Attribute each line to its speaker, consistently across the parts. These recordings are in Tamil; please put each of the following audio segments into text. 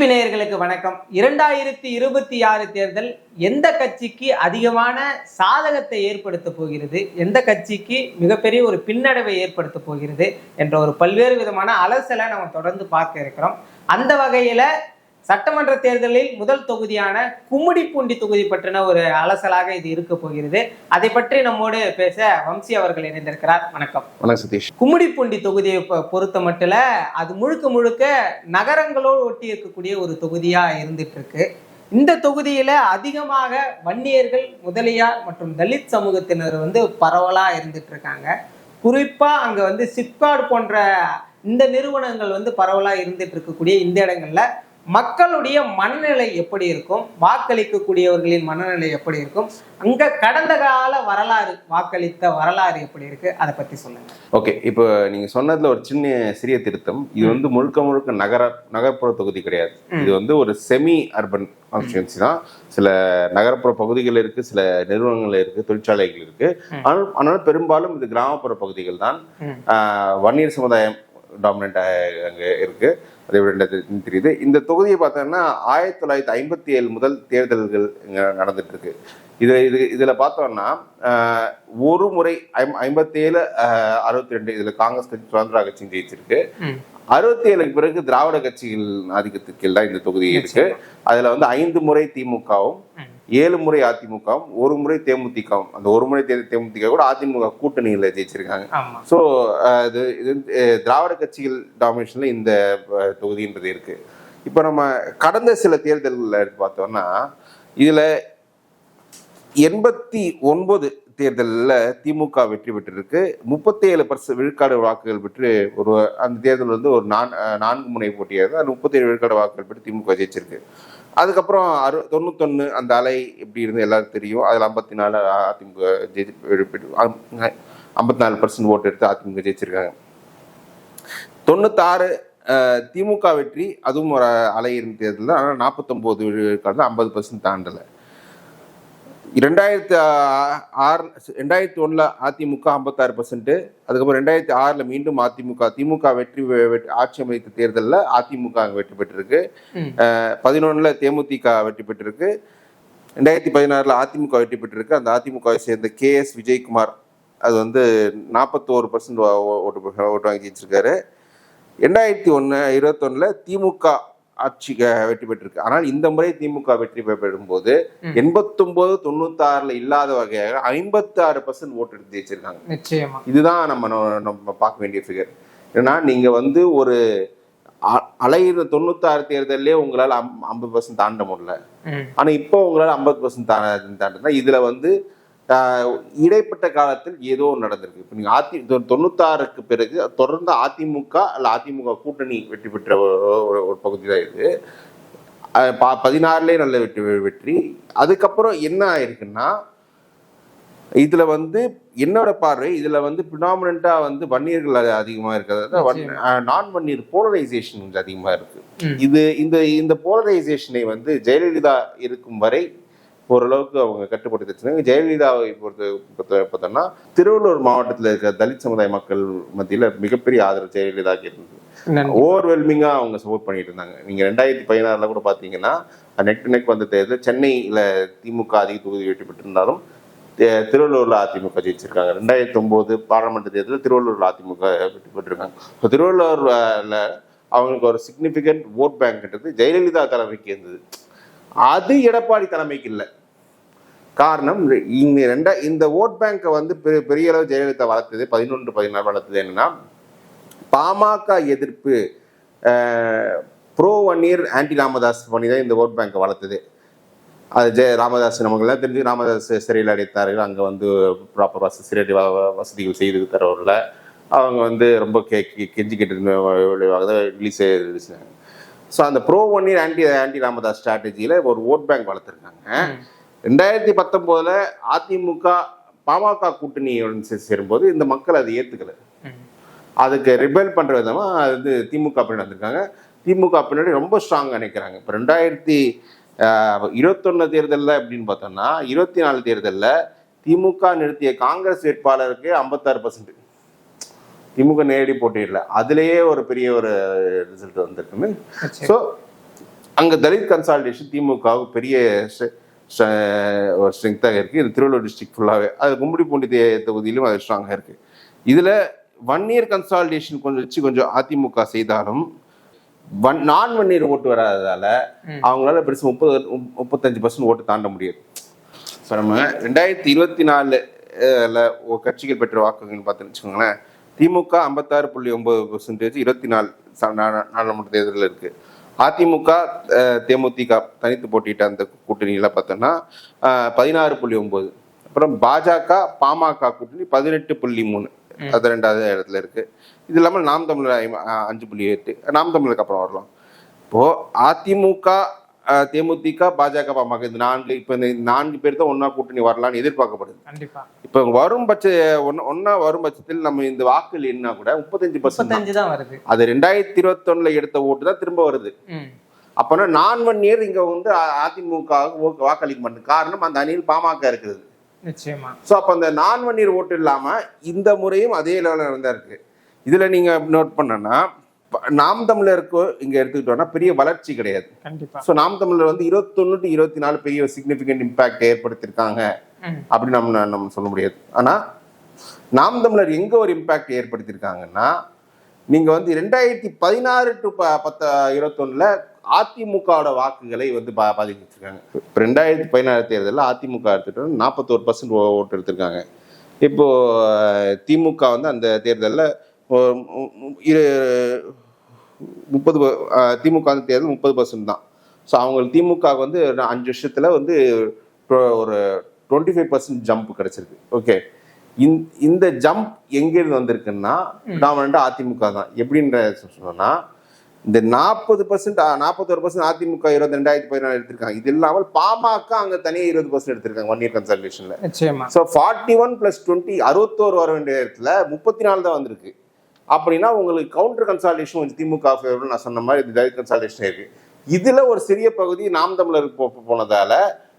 Speaker 1: டிடிபி நேயர்களுக்கு வணக்கம். இரண்டாயிரத்தி இருபத்தி ஆறு தேர்தல் எந்த கட்சிக்கு அதிகமான சாதகத்தை ஏற்படுத்த போகிறது? எந்த கட்சிக்கு மிகப்பெரிய ஒரு பின்னடைவை ஏற்படுத்த போகிறது? என்ற ஒரு பல்வேறு விதமான அலசலை நம்ம தொடர்ந்து பார்க்க இருக்கிறோம். அந்த வகையில சட்டமன்ற தேர்தலில் முதல் தொகுதியான கும்மிடிப்பூண்டி தொகுதி பற்றின ஒரு அலசலாக இது இருக்க போகிறது. அதை பற்றி நம்மோடு பேச வம்சி அவர்கள் இணைந்திருக்கிறார். வணக்கம்.
Speaker 2: வணக்கம் சதீஷ்.
Speaker 1: கும்மிடிப்பூண்டி தொகுதியை பொறுத்த மட்டும் அது முழுக்க முழுக்க நகரங்களோடு ஒட்டி இருக்கக்கூடிய ஒரு தொகுதியா இருந்துட்டு இருக்கு இந்த தொகுதியில அதிகமாக வன்னியர்கள் முதலியார் மற்றும் தலித் சமூகத்தினர் வந்து பரவலா இருந்துட்டு இருக்காங்க குறிப்பா அங்க வந்து சிப்காட் போன்ற இந்த நிறுவனங்கள் வந்து பரவலா இருந்துட்டு இருக்கக்கூடிய இந்த இடங்கள்ல மக்களுடைய மனநிலை எப்படி இருக்கும்? வாக்களிக்கக்கூடியவர்களின் மனநிலை எப்படி இருக்கும்? அங்க கடந்த கால வரலாறு வாக்களித்த வரலாறு எப்படி இருக்கு? அதை பத்தி சொல்லுங்க.
Speaker 2: ஓகே இப்போ நீங்க சொன்னதுல ஒரு சின்ன சிறிய திருத்தம். இது வந்து முழுக்க முழுக்க நகர நகர்ப்புற தொகுதி கிடையாது. இது வந்து ஒரு செமி அர்பன் கான்ஸ்டியூன்சி தான். சில நகர்ப்புற பகுதிகள் இருக்கு சில நிறுவனங்கள் இருக்கு தொழிற்சாலைகள் இருக்கு. ஆனால் ஆனால் பெரும்பாலும் இது கிராமப்புற பகுதிகள் தான். வன்னியர் சமுதாயம் டாமினண்ட் அங்க இருக்கு. அதை விட தெரியுது. இந்த தொகுதியை பார்த்தோம்னா ஆயிரத்தி தொள்ளாயிரத்தி ஐம்பத்தி ஏழு முதல் தேர்தல்கள் இங்க நடந்துட்டு இருக்கு. இது இது இதுல பார்த்தோம்னா ஒரு முறை ஐம் ஐம்பத்தி ஏழு அறுபத்தி ரெண்டு இதுல காங்கிரஸ் கட்சி சுதந்திரா கட்சியும் ஜெயிச்சிருக்கு. அறுபத்தி ஏழுக்கு பிறகு திராவிட கட்சிகள் ஆதிக்கத்துக்கு தான் இந்த தொகுதி இருக்கு. அதுல வந்து ஐந்து முறை திமுகவும். ஏழு முறை அதிமுகவும் ஒரு முறை தேமுதிகவும். அந்த ஒரு முறை தே- தேமுதிக கூட அதிமுக கூட்டணியில ஜெயிச்சிருக்காங்க. ஸோ இது இது திராவிட கட்சிகள் டாமினேஷன்ல இந்த தொகுதின்றது இருக்கு. இப்போ நம்ம கடந்த சில தேர்தல்களில் எடுத்து பார்த்தோம்னா இதுல எண்பத்தி ஒன்பது தேர்தலில் திமுக வெற்றி பெற்றிருக்கு. முப்பத்தி ஏழு பர்சன்ட் விழுக்காடு வாக்குகள் பெற்று ஒரு அந்த தேர்தல் வந்து ஒரு நான் நான்கு முனை போட்டியாக அந்த முப்பத்தி ஏழு விழுக்காடு வாக்குகள் பெற்று திமுக ஜெயிச்சிருக்கு. அதுக்கப்புறம் அறு தொண்ணூத்தொன்று அந்த அலை எப்படி இருந்து எல்லாருக்கும் தெரியும். அதில் ஐம்பத்தி நாலு அதிமுக ஜெயிச்சு ஐம்பத்தி நாலு பர்சன்ட் ஓட்டு எடுத்து அதிமுக ஜெயிச்சிருக்காங்க. தொண்ணூத்தாறு திமுக வெற்றி அதுவும் ஒரு அலை இருந்த தேர்தல் ஆனால் நாற்பத்தொம்போது விழுக்காடு ஐம்பது பர்சன்ட் தாண்டலை. ரெண்டாயிரத்தி ஆறு ரெண்டாயிரத்தி ஒன்றில் அதிமுக ஐம்பத்தாறு பர்சன்ட் அதுக்கப்புறம் ரெண்டாயிரத்தி ஆறில் மீண்டும் அதிமுக திமுக வெற்றி ஆட்சி அமைத்த தேர்தலில் அதிமுக அங்க வெற்றி பெற்றிருக்கு. பதினொன்றில் தேமுதிக வெற்றி பெற்றிருக்கு. ரெண்டாயிரத்தி பதினாறில் அதிமுக வெற்றி பெற்றிருக்கு. அந்த அதிமுகவை சேர்ந்த கே எஸ் விஜயகுமார் அது வந்து நாற்பத்தோரு பர்சன்ட் ஓட்டு ஓட்டு வாங்கி ஜெயிச்சிருக்காரு. ரெண்டாயிரத்தி ஒன்று இருபத்தொன்னில் திமுக ஆட்சி வெற்றி பெற்றிருக்கு. ஆனால் இந்த முறை திமுக வெற்றி பெறும்போது. எண்பத்தொன்பது தொண்ணூத்தாறுல இல்லாத வகையாக ஐம்பத்தி ஆறு பர்சன்ட் ஓட்டு எடுத்து ஜெயிச்சிருக்காங்க.
Speaker 1: நிச்சயமா.
Speaker 2: இதுதான் நம்ம நம்ம பார்க்க வேண்டிய ஃபிகர் ஏன்னா நீங்க வந்து ஒரு அலையிற தொண்ணூத்தாறு தேர்தலே உங்களால ஐம்பது பர்சன்ட் தாண்ட முடியல. ஆனா இப்போ உங்களால ஐம்பது பர்சன்ட் தாண்டுனா இதுல வந்து இடைப்பட்ட காலத்தில் ஏதோ நடந்திருக்கு. இப்போ நீங்க அதி தொண்ணூத்தாறுக்கு பிறகு தொடர்ந்து அதிமுக அல்ல அதிமுக கூட்டணி வெற்றி பெற்ற ஒரு பகுதி தான் இது. ப- பதினாறுலயே நல்ல வெற்றி வெற்றி. அதுக்கப்புறம் என்ன ஆயிருக்குன்னா இதுல வந்து என்னோட பார்வை இதுல வந்து ப்ரிடாமினா வந்து வன்னியர்கள் அது அதிகமா இருக்கிறது. நான் வன்னியர் போலரைசேஷன் கொஞ்சம் அதிகமா இருக்கு.
Speaker 1: ம்.
Speaker 2: இது இந்த இந்த போலரைசேஷனை வந்து ஜெயலலிதா இருக்கும் வரை ஓரளவுக்கு அவங்க கட்டுப்படுத்தி வச்சிருந்தாங்க ஜெயலலிதாவை பொறுத்த பார்த்தோம்னா திருவள்ளூர் மாவட்டத்தில் இருக்கிற தலித் சமுதாய மக்கள் மத்தியில மிகப்பெரிய ஆதரவு ஜெயலலிதாக்கு இருந்தது.
Speaker 1: நன்றி.
Speaker 2: ஓவர்வெல்மிங்கா அவங்க சப்போர்ட் பண்ணிட்டு இருந்தாங்க. நீங்க ரெண்டாயிரத்தி பதினாறுல கூட பாத்தீங்கன்னா நெக் டு நெக் வந்த தேர்தல் சென்னையில திமுக அதிக தொகுதி வெற்றி பெற்றிருந்தாலும் திருவள்ளூர்ல அதிமுக ஜெயிச்சிருக்காங்க. ரெண்டாயிரத்தி ஒன்பது பாராளுமன்ற தேர்தலில் திருவள்ளூர்ல அதிமுக வெற்றி பெற்றிருக்காங்க இப்போ திருவள்ளூர்ல அவங்களுக்கு ஒரு சிக்னிஃபிகண்ட் ஓட் பேங்க்ன்றது ஜெயலலிதா தலைமைக்கு இருந்தது. அது எடப்பாடி தலைமைக்கு இல்லை. காரணம் இந்த ரெண்டா இந்த ஓட் பேங்கை வந்து பெரிய பெரிய அளவு ஜெயலலிதா வளர்த்தது பதினொன்று பதினாறு வளர்த்தது என்னன்னா பாமக எதிர்ப்பு pro one year anti Ramadoss பண்ணி தான் இந்த ஓட் பேங்கை வளர்த்தது. அது ஜெய ராமதாஸ் நமக்குலாம் தெரிஞ்சு ராமதாஸ் சிறையில் அடைத்தார்கள். அங்கே வந்து ப்ராப்பர் வசதி சிறை வசதிகள் செய்து தரவரில் அவங்க வந்து ரொம்ப கே கே- கெஞ்சி கேட்டு விளைவாக ரிலீஸ் ரிலீஸ்னாங்க ஸோ அந்த pro one year anti anti Ramadoss ஸ்ட்ராட்டஜியில் ஒரு ஓட் பேங்க் வளர்த்துருக்காங்க. ரெண்டாயிரத்தி பத்தொம்போதுல அதிமுக பாமக கூட்டணியுடன் சேரும்போது இந்த மக்கள் அதை ஏற்றுக்கல. அதுக்கு ரிபெல் பண்ற விதமா அது வந்து திமுக பின்னாடி வந்திருக்காங்க. திமுக பின்னாடி ரொம்ப ஸ்ட்ராங்கா நிற்கிறாங்க இப்போ ரெண்டாயிரத்தி இருபத்தொன்னு தேர்தலில் அப்படின்னு பார்த்தோம்னா இருபத்தி நாலு தேர்தலில் திமுக நிறுத்திய காங்கிரஸ் வேட்பாளருக்கு ஐம்பத்தாறு பர்சன்ட் திமுக நேரடி போட்டியிடல அதுலேயே ஒரு பெரிய ஒரு ரிசல்ட் வந்திருக்குன்னு. ஸோ அங்க தலித் கன்சாலிடேஷன் திமுகவுக்கு பெரிய ஒரு ஸ்ட்ரென்த்தாக இருக்கு. இது திருவள்ளூர் டிஸ்ட்ரிக்ட் ஃபுல்லாகவே அது கும்மிடிப்பூண்டி தொகுதியிலும் அது ஸ்ட்ராங்காக இருக்கு. இதுல ஒன் இயர் கன்சாலிடேஷன் கொஞ்சம் வச்சு கொஞ்சம் அதிமுக செய்தாலும் ஒன் நான் ஒன் இயர் ஓட்டு வராததால. அவங்களால பெருசு முப்பது முப்பத்தஞ்சு பர்சன்ட் ஓட்டு தாண்ட முடியாது. ஸோ நம்ம ரெண்டாயிரத்தி இருபத்தி நாலுல கட்சிகள் பெற்ற வாக்குகள் பார்த்தோன்னு வச்சுக்கோங்களேன் திமுக ஐம்பத்தாறு புள்ளி ஒன்பது பர்சன்டேஜ் இருபத்தி நாலு நாடாளுமன்ற தேர்தலில் இருக்கு. அதிமுக தேமுதிக தனித்து போட்டியிட்ட அந்த கூட்டணியில பார்த்தோம்னா பதினாறு புள்ளி ஒன்பது. அப்புறம் பாஜக பாமக கூட்டணி பதினெட்டு புள்ளி மூணு. அது ரெண்டாவது இடத்துல இருக்கு. இது இல்லாமல் நாம் தமிழர் அஞ்சு புள்ளி எட்டு. நாம் தமிழருக்கு அப்புறம் வரலாம். இப்போ அதிமுக தேமுதிக பாஜக பாமக இந்த நான்கு இப்போ இந்த நான்கு பேர் தான் ஒன்னா கூட்டணி வரலாம்னு எதிர்பார்க்கப்படுது. இப்போ வரும் பட்ச ஒன்னு வரும் பட்சத்தில் நம்ம இந்த வாக்குகள் என்ன கூட முப்பத்தஞ்சு பர்சன்ட்
Speaker 1: தான். வருது.
Speaker 2: அது ரெண்டாயிரத்தி இருபத்தொன்னுல எடுத்த ஓட்டு தான் திரும்ப வருது. அப்போனா நான் ஒன் இயர் இங்க வந்து அதிமுக வுக்கு வாக்களிக்க மாட்டேன். காரணம் அந்த அணியில் பாமக இருக்குது
Speaker 1: நிச்சயமா.
Speaker 2: ஸோ அப்போ அந்த நான் ஒன் இயர் ஓட்டு இல்லாம இந்த முறையும் அதே லெவலில் தான் இருக்கு இதுல நீங்க நோட் பண்ணனா நாம் தமிழருக்கு இங்க எடுத்துக்கிட்டோம்னா பெரிய வளர்ச்சி கிடையாது. ஸோ நாம் தமிழர் வந்து இருபத்தொன்னு டு இருபத்தி நாலு பெரிய சிக்னிஃபிகண்ட் இம்பாக்ட் ஏற்படுத்தியிருக்காங்க அப்படின்னு நம்ம நம்ம சொல்ல முடியாது. ஆனா நாம் தமிழர் எங்க ஒரு இம்பாக்ட் ஏற்படுத்தியிருக்காங்கன்னா நீங்க வந்து ரெண்டாயிரத்தி பதினாறு டு ப பத்த இருபத்தொன்னுல அதிமுகவோட வாக்குகளை வந்து பா பாதிக்க வச்சிருக்காங்க இப்போ ரெண்டாயிரத்தி பதினாறு தேர்தலில் அதிமுக எடுத்துட்டோம் நாற்பத்தோரு பர்சன்ட் ஓட்டு எடுத்திருக்காங்க. இப்போ அஹ், திமுக வந்து அந்த தேர்தலில் முப்பது திமுக வந்து தேர்தல் முப்பது பர்சன்ட் தான். ஸோ அவங்க திமுக வந்து நான் அஞ்சு வருஷத்துல வந்து ஒரு டுவெண்ட்டி ஃபைவ் பர்சன்ட் ஜம்ப் கிடைச்சிருக்கு ஓகே இந்த ஜம்ப் எங்கேருந்து வந்திருக்குன்னா டாமினண்டா அதிமுக தான். எப்படின்ற சொன்னா இந்த நாற்பது பர்சன்ட் நாற்பத்தொரு பர்சன்ட் அதிமுக இருபது ரெண்டாயிரத்தி பதினாலு எடுத்திருக்காங்க. இது இல்லாமல் பாமக அங்க தனியாக இருபது பர்சன்ட் எடுத்திருக்காங்க one year கன்சல்டேஷன்ல so forty one plus twenty அறுபத்தோரு வர வேண்டிய இடத்துல முப்பத்தி நாலு தான் வந்திருக்கு. அப்படின்னா உங்களுக்கு கவுண்டர் கன்சால்டேஷன் கொஞ்சம் திமுக ஃபேவர் நான் சொன்ன மாதிரி இது தலித் கன்சால்டேஷன் இருக்கு. இதுல ஒரு சிறிய பகுதி நாம் தமிழருக்கு போ- போனதால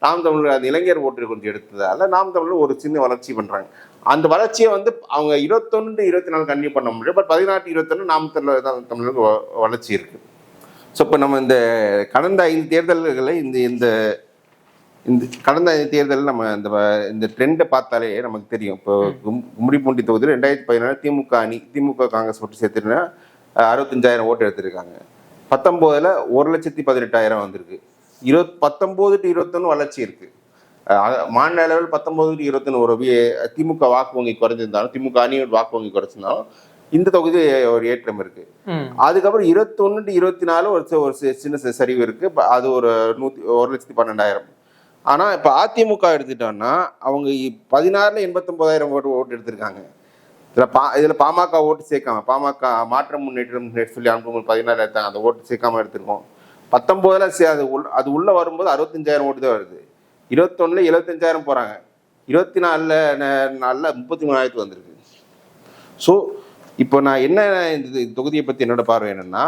Speaker 2: நாம் தமிழர் அந்த இளைஞர் ஓட்டு கொஞ்சம் எடுத்ததால நாம் தமிழர் ஒரு சின்ன வளர்ச்சி பண்றாங்க. அந்த வளர்ச்சியை வந்து அவங்க இருபத்தொன்று இருபத்தி நாலு கன்டினியூ பண்ண முடியும் பட் பதினாட்டு இருபத்தொன்னு நாம் தமிழர் தான் தமிழருக்கு வளர்ச்சி இருக்கு. ஸோ இப்போ நம்ம இந்த கடந்த ஐந்து தேர்தல்களை இந்த இந்த இந்த கடந்த தேர்தலில் நம்ம இந்த இந்த ட்ரெண்டை பார்த்தாலே நமக்கு தெரியும். இப்போ கும்- கும்மிடிப்பூண்டி தொகுதியில் ரெண்டாயிரத்தி பதினாலு திமுக அணி திமுக காங்கிரஸ் ஓட்டு சேர்த்துனா அறுபத்தஞ்சாயிரம் ஓட்டு எடுத்திருக்காங்க. பத்தொம்போதில் ஒரு லட்சத்தி பதினெட்டாயிரம் வந்திருக்கு. இருபத் பத்தொம்போது டு இருபத்தொன்று வளர்ச்சி இருக்கு. அஹ் மாநில அளவில் பத்தொம்போது டு இருபத்தொன்று ஒரு திமுக வாக்கு வங்கி குறைஞ்சிருந்தாலும் திமுக அணியோட வாக்கு வங்கி குறைச்சிருந்தாலும் இந்த தொகுதி ஒரு ஏற்றம் இருக்கு. அதுக்கப்புறம் இருபத்தொன்னு டு இருபத்தி நாலு ஒரு சின்ன சரிவு இருக்கு. அது ஒரு நூத்தி ஒரு லட்சத்தி பன்னெண்டாயிரம். ஆனால் இப்போ அதிமுக எடுத்துட்டோம்னா அவங்க பதினாறில் எண்பத்தொம்போதாயிரம் ஓட்டு ஓட்டு எடுத்திருக்காங்க. இதில் பா இதில் பாமக ஓட்டு சேர்க்காம பாமக மாற்றம் முன்னேற்றம் சொல்லி அனுப்பும் பதினாறு எடுத்தாங்க அந்த ஓட்டு சேர்க்காம எடுத்திருக்கோம். பத்தொம்போதில் சே- அது உள் அது உள்ளே வரும்போது அறுபத்தஞ்சாயிரம் ஓட்டு தான் வருது. இருபத்தொன்னுல எழுபத்தஞ்சாயிரம் போகிறாங்க இருபத்தி நாலில் நாலில் முப்பத்தி மூணாயிரத்து வந்திருக்கு. ஸோ இப்போ நான் என்ன இந்த தொகுதியை பற்றி என்னோட பார்வை என்னென்னா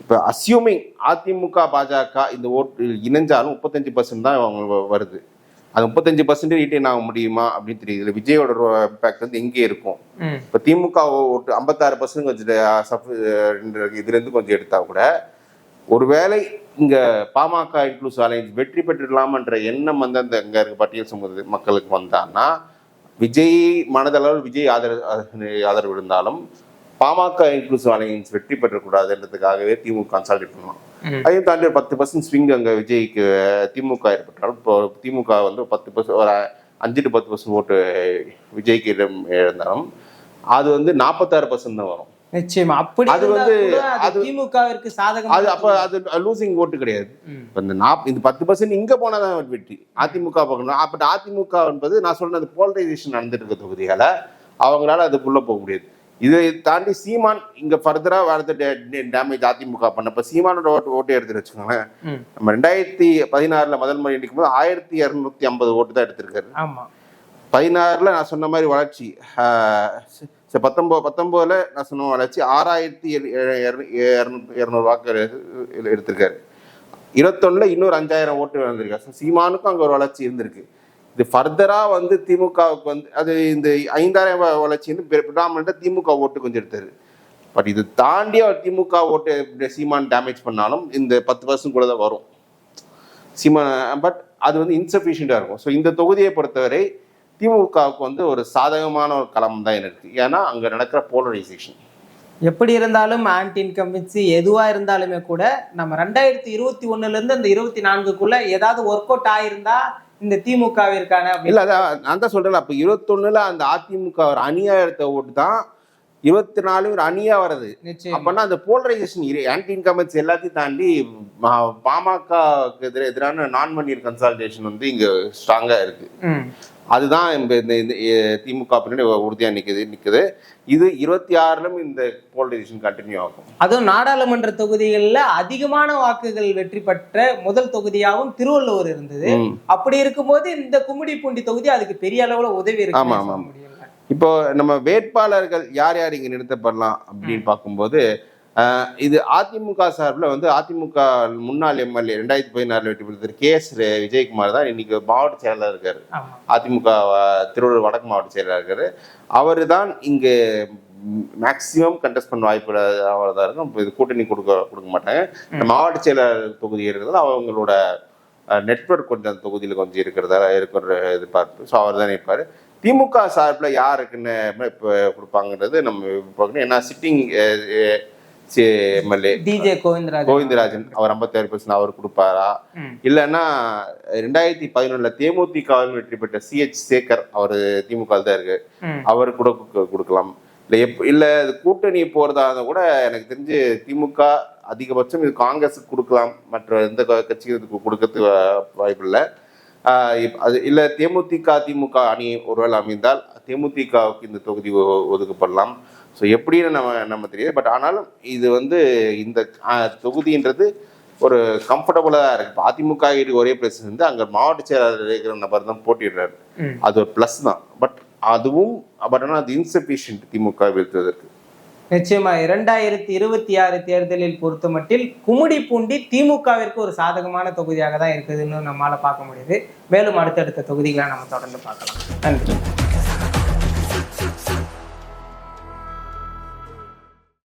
Speaker 2: இப்போ அசியூமிங் அதிமுக பாஜக இந்த ஓட்டு இணைஞ்சாலும் முப்பத்தஞ்சு பர்சன்ட் தான் அவங்க வருது. அது முப்பத்தஞ்சு பர்சன்ட் ரீட்டைன் ஆக முடியுமா அப்படின்னு தெரியல விஜயோட இம்பாக்ட் வந்து எங்கே இருக்கும். இப்போ திமுக ஓட்டு ஐம்பத்தாறு பர்சன்ட் கொஞ்சம் சப் இதுலேருந்து கொஞ்சம் எடுத்தா கூட ஒருவேளை இங்க பாமக இன்க்ளூஸ் அலைன்ஸ் வெற்றி பெற்றுடலாமன்ற எண்ணம் வந்து அந்த இங்க இருக்க பட்டியல் சமூக மக்களுக்கு வந்தான்னா விஜய் மனதளவில் விஜய் ஆதரவு ஆதரவு இருந்தாலும் பாமக இன்க்ளூசிவ் அலையன்ஸ் வெற்றி பெற்றக்கூடாதுன்றதுக்காகவே திமுக கன்சால்டேட் பண்ணலாம். அதையும் தாண்டி ஒரு பத்து பர்சன்ட் ஸ்விங் அங்க விஜய்க்கு திமுக ஏற்பட்டாலும் இப்போ திமுக வந்து பத்து பர்சன்ட் ஒரு அஞ்சு டு பத்து பர்சன்ட் ஓட்டு விஜய்க்கு இடம் இருந்தாலும் அது வந்து நாற்பத்தாறு பர்சன்ட் தான் வரும்.
Speaker 1: நிச்சயமா. அப்படி
Speaker 2: அது வந்து-
Speaker 1: அது
Speaker 2: அது-
Speaker 1: திமுகவிற்கு சாதகம்
Speaker 2: அது அப்ப அது லூசிங் ஓட்டு கிடையாது. இந்த நாப் இந்த பத்து பர்சன்ட் இங்க போனாதான் வெற்றி. அதிமுக பார்க்கணும் அப்ப அதிமுக என்பது நான் சொன்னது போலரைசேஷன் நடந்துட்டு இருக்க தொகுதியால அவங்களால அதுக்குள்ள போக முடியாது. இதை தாண்டி சீமான் இங்க ஃபர்தரா அடுத்த டேமேஜ் அதிமுக பண்ணப்ப சீமானோட ஓட்டு ஓட்டு எடுத்து வச்சுக்கோங்களேன். நம்ம ரெண்டாயிரத்தி பதினாறுல முதல் முறை எண்ணிக்கும் போது ஆயிரத்தி இரநூத்தி ஐம்பது ஓட்டு தான் எடுத்திருக்காரு.
Speaker 1: ஆமா.
Speaker 2: பதினாறுல நான் சொன்ன மாதிரி வளர்ச்சி. பத்தொன்பது பத்தொன்பதுல நான் சொன்ன வளர்ச்சி. ஆறாயிரத்தி இரநூறு வாக்கு எடு- எடுத்திருக்காரு. இருபத்தொன்னுல இன்னொரு அஞ்சாயிரம் ஓட்டு வந்திருக்காரு சீமானுக்கும் அங்க ஒரு வளர்ச்சி இருந்திருக்கு. இது ஃபர்தராக வந்து திமுகவுக்கு வந்து அது இந்த ஐந்தாயிரம் வளர்ச்சின்னு வளர்ச்சி வந்து திமுக ஓட்டு கொஞ்சம் எடுத்தாரு. பட் இது தாண்டி அவர் திமுக ஓட்டு சீமான் டேமேஜ் பண்ணாலும் இந்த பத்து வருஷம் கூட தான் வரும். சீமான் பட் அது வந்து இன்சஃபிஷியண்டாக இருக்கும். ஸோ இந்த தொகுதியை பொறுத்தவரை திமுகவுக்கு வந்து ஒரு சாதகமான ஒரு களம் தான் இருக்கு. ஏன்னா அங்கே நடக்கிற போலரைசேஷன்
Speaker 1: எப்படி இருந்தாலும் ஆன்டி இன்கம்பன்சி எதுவாக இருந்தாலுமே கூட நம்ம ரெண்டாயிரத்தி இருபத்தி ஒன்றுலேருந்து அந்த இருபத்தி நான்குக்குள்ளே ஏதாவது ஒர்க் அவுட் ஆயிருந்தா இந்த திமுகவிற்கான
Speaker 2: இல்ல அதான் நான் தான் சொல்றேன் அப்ப இருபத்தொன்னுல அந்த அதிமுக ஒரு அணியா எடுத்த ஓட்டு தான் இருபத்தி நாலு ஒரு அணியா வருது அப்பனா அந்த போலரைசேஷன் ஆன்டி இன்கம்பன்ஸ் எல்லாத்தையும் தாண்டி பாமக எதிரான நான் மன்னியர் கன்சால்டேஷன் வந்து இங்க ஸ்ட்ராங்கா இருக்கு. அதுதான் இந்த திமுக பின்னாடி உறுதியா நிக்குது நிக்குது. இது இருபத்தி ஆறுலும் இந்த போலரைசேஷன் கண்டினியூ ஆகும்.
Speaker 1: அதுவும் நாடாளுமன்ற தொகுதிகளில் அதிகமான வாக்குகள் வெற்றி பெற்ற முதல் தொகுதியாகவும் திருவள்ளூர் இருந்தது. அப்படி இருக்கும்போது இந்த கும்மிடி பூண்டி தொகுதி அதுக்கு பெரிய அளவுல உதவி இருக்கு
Speaker 2: ஆமா, ஆமா, ஆமா. இப்போ நம்ம வேட்பாளர்கள் யார் யார் இங்க நிறுத்தப்படலாம் அப்படின்னு பார்க்கும்போது இது அதிமுக சார்பில் வந்து அதிமுக முன்னாள் எம்எல்ஏ ரெண்டாயிரத்தி பதினாறுல வெற்றி பெற்ற கே எஸ் விஜயகுமார் தான் இன்னைக்கு மாவட்ட செயலாளர் இருக்காரு. அதிமுக திருவள்ளூர் வடக்கு மாவட்ட செயலாளர் இருக்காரு. அவர் தான் இங்க மேக்சிமம் கண்டெஸ்ட் பண்ண வாய்ப்பு அவர் தான் இருக்கும் இது கூட்டணி கொடுக்க கொடுக்க மாட்டாங்க. மாவட்ட செயலாளர் தொகுதி இருக்கிறது அவங்களோட நெட்வொர்க் கொஞ்சம் அந்த தொகுதியில் கொஞ்சம் இருக்கிறதா இருக்கிற எதிர்பார்ப்பு. ஸோ அவர் தான் நிற்பார் திமுக சார்பில் யாருக்குன்னு இப்போ கொடுப்பாங்கன்றது நம்ம பார்க்கணும். ஏன்னா sitting MLA.
Speaker 1: TJ Govindaraj
Speaker 2: Govindarajan. அவர் ஐம்பத்தாறு பர்சன்ட் அவர் கொடுப்பாரா. இல்லைன்னா ரெண்டாயிரத்தி பதினொன்றுல தேமுதிகவில் வெற்றி பெற்ற சிஹெச் சேகர் அவர் திமுக தான் இருக்கு. அவர் கூட கொடுக்கலாம். இல்லை எப் இல்லை கூட்டணி போறதா இருந்தா கூட எனக்கு தெரிஞ்சு திமுக அதிகபட்சம் இது காங்கிரஸுக்கு கொடுக்கலாம். மற்ற எந்த கட்சிக்கும் இதுக்கு கொடுக்கறதுக்கு வாய்ப்பு இல்லை. அது இல்லை தேமுதிக திமுக அணி ஒருவேளை அமைந்தால் தேமுதிகவுக்கு இந்த தொகுதி ஒதுக்கப்படலாம். ஸோ எப்படின்னு நம்ம நம்ம தெரியாது. பட் ஆனாலும் இது வந்து இந்த தொகுதின்றது ஒரு கம்ஃபர்டபுளாக இருக்கு. அதிமுக ஒரே பிளஸ் வந்து அங்கே மாவட்ட செயலாளர் இருக்கிற நபர் தான் போட்டிடுறாரு. அது ஒரு ப்ளஸ் தான். பட் அதுவும் பட் ஆனால் அது இன்சபிஷியன்ட் திமுக வீழ்த்துவதற்கு.
Speaker 1: நிச்சயமா இரண்டாயிரத்தி இருபத்தி ஆறு தேர்தலில் பொறுத்தமட்டில் கும்மிடி பூண்டி திமுகவிற்கு ஒரு சாதகமான தொகுதியாக தான் இருக்குதுன்னு நம்மால பார்க்க முடியுது. மேலும் அடுத்தடுத்த தொகுதிகளை நம்ம தொடர்ந்து பார்க்கலாம். நன்றி.